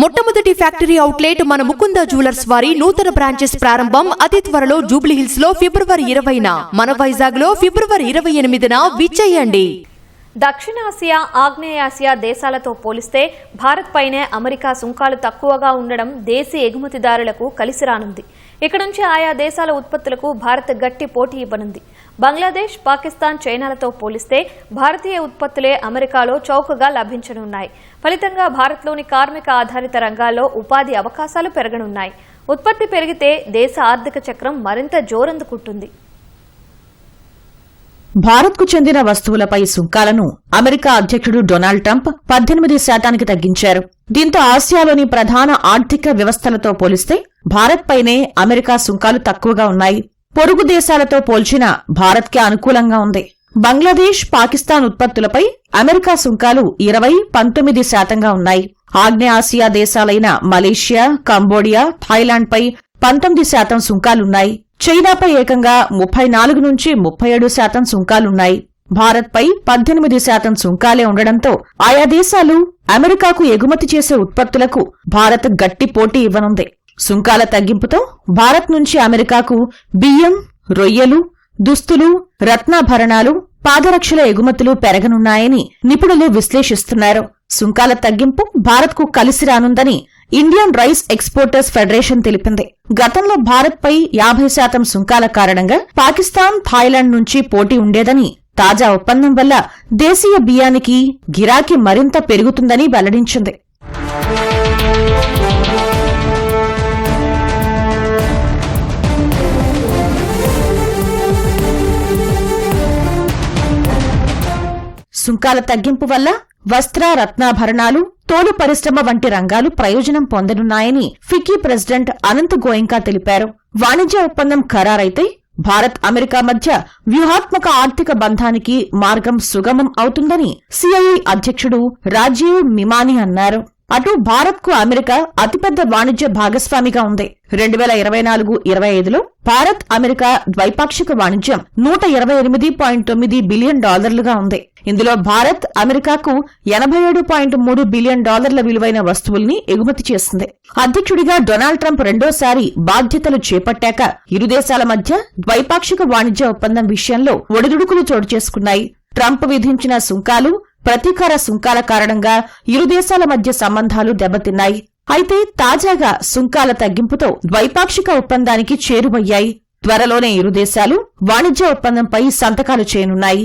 మొట్టమొదటి factory outlet మన Mukunda jewellers వారి నూతన బ్రాంచెస్ ప్రారంభం అతి త్వరలో జూబ్లీహిల్స్లో ఫిబ్రవరి ఇరవైన. మన వైజాగ్లో ఫిబ్రవరి ఇరవై ఎనిమిదిన విచ్చేయండి. దక్షిణాసియా ఆగ్నేయాసియా దేశాలతో పోలిస్తే భారత్ పైనే అమెరికా సుంకాలు తక్కువగా ఉండడం దేశీ ఎగుమతిదారులకు కలిసి రానుంది. ఇక్కడ నుంచి ఆయా దేశాల ఉత్పత్తులకు భారత్ గట్టి పోటీ ఇవ్వనుంది. బంగ్లాదేశ్ పాకిస్తాన్ చైనాలతో పోలిస్తే భారతీయ ఉత్పత్తులే అమెరికాలో చౌకగా లభించనున్నాయి. ఫలితంగా భారత్లోని కార్మిక ఆధారిత రంగాల్లో ఉపాధి అవకాశాలు పెరగనున్నాయి. ఉత్పత్తి పెరిగితే దేశ ఆర్థిక చక్రం మరింత జోరందుకుంటుంది. భారత్కు చెందిన వస్తువులపై సుంకాలను అమెరికా అధ్యక్షుడు డొనాల్డ్ ట్రంప్ పద్దెనిమిది శాతానికి తగ్గించారు. దీంతో ఆసియాలోని ప్రధాన ఆర్థిక వ్యవస్థలతో పోలిస్తే భారత్పైనే అమెరికా సుంకాలు తక్కువగా ఉన్నాయి. పొరుగు దేశాలతో పోల్చిన భారత్కే అనుకూలంగా ఉంది. బంగ్లాదేశ్ పాకిస్తాన్ ఉత్పత్తులపై అమెరికా సుంకాలు ఇరవై పంతొమ్మిది శాతంగా ఉన్నాయి. ఆగ్నేయాసియా దేశాలైన మలేషియా కంబోడియా థాయిలాండ్పై పంతొమ్మిది శాతం సుంకాలున్నాయి. చైనాపై ఏకంగా ముప్పై నాలుగు నుంచి ముప్పై ఏడు శాతం సుంకాలున్నాయి. భారత్పై పద్దెనిమిది శాతం సుంకాలే ఉండడంతో ఆయా దేశాలు అమెరికాకు ఎగుమతి చేసే ఉత్పత్తులకు భారత్ గట్టి పోటీ ఇవ్వనుంది. సుంకాల తగ్గింపుతో భారత్ నుంచి అమెరికాకు బియ్యం రొయ్యలు దుస్తులు రత్నాభరణాలు పాదరక్షల ఎగుమతులు పెరగనున్నాయని నిపుణులు విశ్లేషిస్తున్నారు. సుంకాల తగ్గింపు భారత్కు కలిసి రానుందని ఇండియన్ రైస్ ఎక్స్పోర్టర్స్ ఫెడరేషన్ తెలిపింది. గతంలో భారత్పై యాభై శాతం సుంకాల కారణంగా పాకిస్తాన్ థాయిలాండ్ నుంచి పోటీ ఉండేదని తాజా ఒప్పందం వల్ల దేశీయ బియ్యానికి గిరాకీ మరింత పెరుగుతుందని వెల్లడించింది. సుంకాల తగ్గింపు వల్ల వస్త్ర రత్నాభరణాలు తోలు పరిశ్రమ వంటి రంగాలు ప్రయోజనం పొందనున్నాయని ఫిక్కీ ప్రెసిడెంట్ అనంత్ గోయంకా తెలిపారు. వాణిజ్య ఒప్పందం ఖరారైతే భారత్ అమెరికా మధ్య వ్యూహాత్మక ఆర్థిక బంధానికి మార్గం సుగమం అవుతుందని సిఐఐ అధ్యక్షుడు రాజీవ్ మిమాని అన్నారు. అటు భారత్కు అమెరికా అతిపెద్ద వాణిజ్య భాగస్వామిగా ఉంది. రెండు వేల ఇరవై నాలుగు ఇరవై ఐదులో భారత్ అమెరికా ద్వైపాక్షిక వాణిజ్యం నూట ఇరవై ఎనిమిది పాయింట్ తొమ్మిది బిలియన్ డాలర్లుగా ఉంది. ఇందులో భారత్ అమెరికాకు ఎనభై ఏడు పాయింట్ మూడు బిలియన్ డాలర్ల విలువైన వస్తువుల్ని ఎగుమతి చేసింది అధ్యక్షుడిగా డొనాల్డ్ ట్రంప్ రెండోసారి బాధ్యతలు చేపట్టాక ఇరు దేశాల మధ్య ద్వైపాక్షిక వాణిజ్య ఒప్పందం విషయంలో ఒడిదుడుకులు చోటు చేసుకున్నాయి. ట్రంప్ విధించిన సుంకాలు ప్రతీకార సుంకాల కారణంగా ఇరు దేశాల మధ్య సంబంధాలు దెబ్బతిన్నాయి. అయితే తాజాగా సుంకాల తగ్గింపుతో ద్వైపాక్షిక ఒప్పందానికి చేరువయ్యాయి త్వరలోనే ఇరు దేశాలు వాణిజ్య ఒప్పందంపై సంతకాలు చేయనున్నాయి.